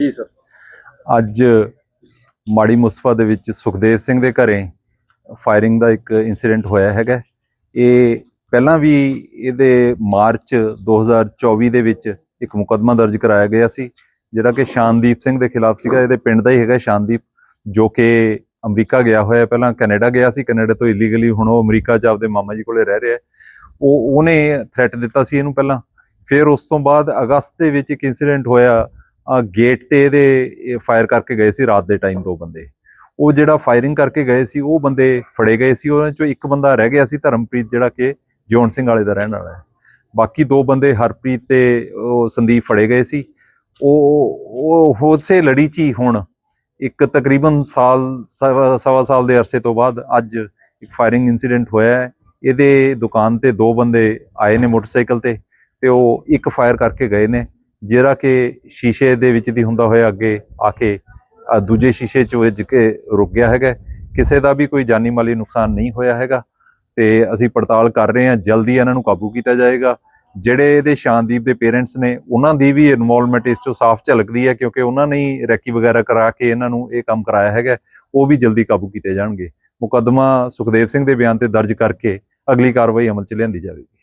ਜੀ, ਸਰ। ਅੱਜ ਮਾੜੀ ਮੁਸਫਾ ਦੇ ਵਿੱਚ ਸੁਖਦੇਵ ਸਿੰਘ ਦੇ ਘਰੇ ਫਾਇਰਿੰਗ ਦਾ ਇੱਕ ਇਨਸੀਡੈਂਟ ਹੋਇਆ ਹੈਗਾ। ਇਹ ਪਹਿਲਾਂ ਵੀ ਇਹਦੇ ਮਾਰਚ 2024 ਦੇ ਵਿੱਚ ਇੱਕ ਮੁਕੱਦਮਾ ਦਰਜ ਕਰਾਇਆ ਗਿਆ ਸੀ, ਜਿਹੜਾ ਕਿ ਸ਼ਾਨਦੀਪ ਸਿੰਘ ਦੇ ਖਿਲਾਫ ਸੀਗਾ। ਇਹਦੇ ਪਿੰਡ ਦਾ ਹੀ ਹੈਗਾ ਸ਼ਾਨਦੀਪ, ਜੋ ਕਿ ਅਮਰੀਕਾ ਗਿਆ ਹੋਇਆ, ਪਹਿਲਾਂ ਕੈਨੇਡਾ ਗਿਆ ਸੀ। ਕੈਨੇਡਾ ਤੋਂ ਇਲੀਗਲੀ ਹੁਣ ਉਹ ਅਮਰੀਕਾ 'ਚ ਆਪਦੇ ਮਾਮਾ ਜੀ ਕੋਲੇ ਰਹਿ ਰਿਹਾ। ਉਹ, ਉਹਨੇ ਥ੍ਰੈਟ ਦਿੱਤਾ ਸੀ ਇਹਨੂੰ ਪਹਿਲਾਂ। ਫਿਰ ਉਸ ਤੋਂ ਬਾਅਦ ਅਗਸਤ ਦੇ ਵਿੱਚ ਇੱਕ ਇਨਸੀਡੈਂਟ ਹੋਇਆ। ਗੇਟ ਤੇ ਇਹਦੇ ਫਾਇਰ ਕਰਕੇ ਗਏ ਸੀ ਰਾਤ ਦੇ ਟਾਈਮ ਦੋ ਬੰਦੇ। ਉਹ ਜਿਹੜਾ ਫਾਇਰਿੰਗ ਕਰਕੇ ਗਏ ਸੀ, ਉਹ ਬੰਦੇ ਫੜੇ ਗਏ ਸੀ ਉਹਨਾਂ ਚੋਂ ਇੱਕ ਬੰਦਾ ਰਹਿ ਗਿਆ ਸੀ ਧਰਮਪ੍ਰੀਤ, ਜਿਹੜਾ ਕਿ ਜੌਨ ਸਿੰਘ ਵਾਲੇ ਦਾ ਰਹਿਣ ਵਾਲਾ ਹੈ। ਬਾਕੀ ਦੋ ਬੰਦੇ ਹਰਪ੍ਰੀਤ ਤੇ ਉਹ ਸੰਦੀਪ ਫੜੇ ਗਏ ਸੀ। ਉਹ ਉਹ ਹੋਸੇ ਲੜੀ ਚ ਹੀ ਹੁਣ, ਇੱਕ ਤਕਰੀਬਨ ਸਾਲ, ਸਵਾ ਸਵਾ ਸਾਲ ਦੇ ਅਰਸੇ ਤੋਂ ਬਾਅਦ ਅੱਜ ਇੱਕ ਫਾਇਰਿੰਗ ਇਨਸੀਡੈਂਟ ਹੋਇਆ ਹੈ। ਇਹਦੇ ਦੁਕਾਨ ਤੇ ਦੋ ਬੰਦੇ ਆਏ ਨੇ ਮੋਟਰਸਾਈਕਲ ਤੇ ਤੇ ਉਹ ਇੱਕ ਫਾਇਰ ਕਰਕੇ ਗਏ ਨੇ। ਜਿਹੜਾ ਕਿ ਸ਼ੀਸ਼ੇ ਦੇ ਵਿੱਚ ਦੀ ਹੁੰਦਾ ਹੋਇਆ ਅੱਗੇ ਆ ਕੇ ਦੂਜੇ ਸ਼ੀਸ਼ੇ 'ਚ ਵੱਜ ਕੇ ਰੁਕ ਗਿਆ ਹੈਗਾ। ਕਿਸੇ ਦਾ ਵੀ ਕੋਈ ਜਾਨੀ ਮਾਲੀ ਨੁਕਸਾਨ ਨਹੀਂ ਹੋਇਆ ਹੈਗਾ ਤੇ ਅਸੀਂ ਪੜਤਾਲ ਕਰ ਰਹੇ ਹਾਂ, ਜਲਦੀ ਇਹਨਾਂ ਨੂੰ ਕਾਬੂ ਕੀਤਾ ਜਾਏਗਾ। ਜਿਹੜੇ ਇਹਦੇ ਸ਼ਾਨਦੀਪ ਦੇ ਪੇਰੈਂਟਸ ਨੇ, ਉਹਨਾਂ ਦੀ ਵੀ ਇਨਵੋਲਵਮੈਂਟ ਇਸ 'ਚੋਂ ਸਾਫ਼ ਝਲਕਦੀ ਹੈ ਕਿਉਂਕਿ ਉਹਨਾਂ ਨੇ ਹੀ ਰੈਕੀ ਵਗੈਰਾ ਕਰਾ ਕੇ ਇਹਨਾਂ ਨੂੰ ਇਹ ਕੰਮ ਕਰਾਇਆ ਹੈਗਾ। ਉਹ ਵੀ ਜਲਦੀ ਕਾਬੂ ਕੀਤੇ ਜਾਣਗੇ। ਮੁਕੱਦਮਾ ਸੁਖਦੇਵ ਸਿੰਘ ਦੇ ਬਿਆਨ ਤੇ ਦਰਜ ਕਰਕੇ ਅਗਲੀ ਕਾਰਵਾਈ ਅਮਲ 'ਚ ਲਿਆਂਦੀ ਜਾਵੇਗੀ।